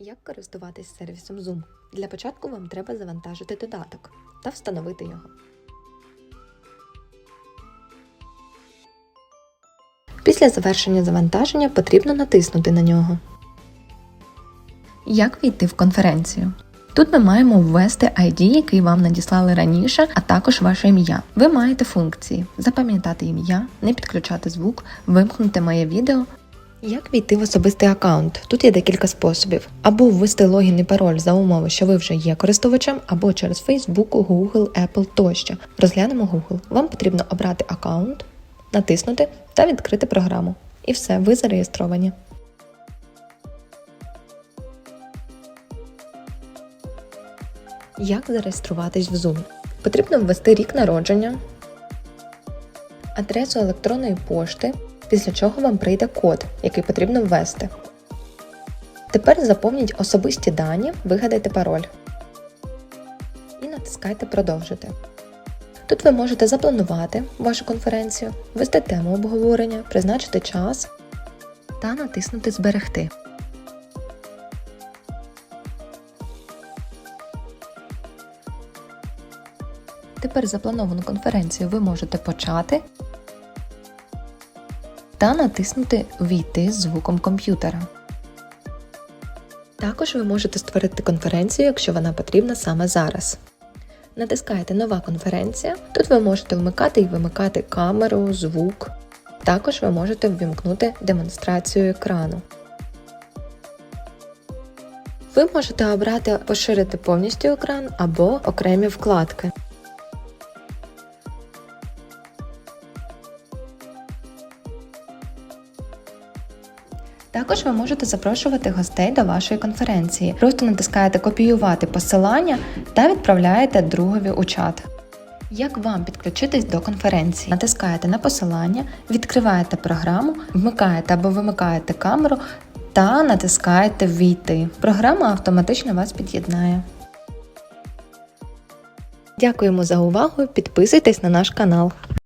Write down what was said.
Як користуватись сервісом Zoom? Для початку вам треба завантажити додаток та встановити його. Після завершення завантаження потрібно натиснути на нього. Як війти в конференцію? Тут ми маємо ввести ID, який вам надіслали раніше, а також ваше ім'я. Ви маєте функції запам'ятати ім'я, не підключати звук, вимкнути моє відео. Як війти в особистий аккаунт? Тут є декілька способів: або ввести логін і пароль за умови, що ви вже є користувачем, або через Facebook, Google, Apple тощо. Розглянемо Google. Вам потрібно обрати аккаунт, натиснути та відкрити програму. І все, ви зареєстровані. Як зареєструватись в Zoom? Потрібно ввести рік народження, адресу електронної пошти, після чого вам прийде код, який потрібно ввести. Тепер заповніть особисті дані, вигадайте пароль і натискайте Продовжити. Тут ви можете запланувати вашу конференцію, ввести тему обговорення, призначити час та натиснути Зберегти. Тепер заплановану конференцію ви можете почати та натиснути Війти з звуком комп'ютера. Також ви можете створити конференцію, якщо вона потрібна саме зараз. Натискаєте Нова конференція. Тут ви можете вмикати і вимикати камеру, звук. Також ви можете ввімкнути демонстрацію екрану. Ви можете обрати поширити повністю екран або окремі вкладки. Також ви можете запрошувати гостей до вашої конференції. Просто натискаєте Копіювати посилання та відправляєте другові у чат. Як вам підключитись до конференції? Натискаєте на посилання, відкриваєте програму, вмикаєте або вимикаєте камеру та натискаєте Війти. Програма автоматично вас під'єднає. Дякуємо за увагу. Підписуйтесь на наш канал.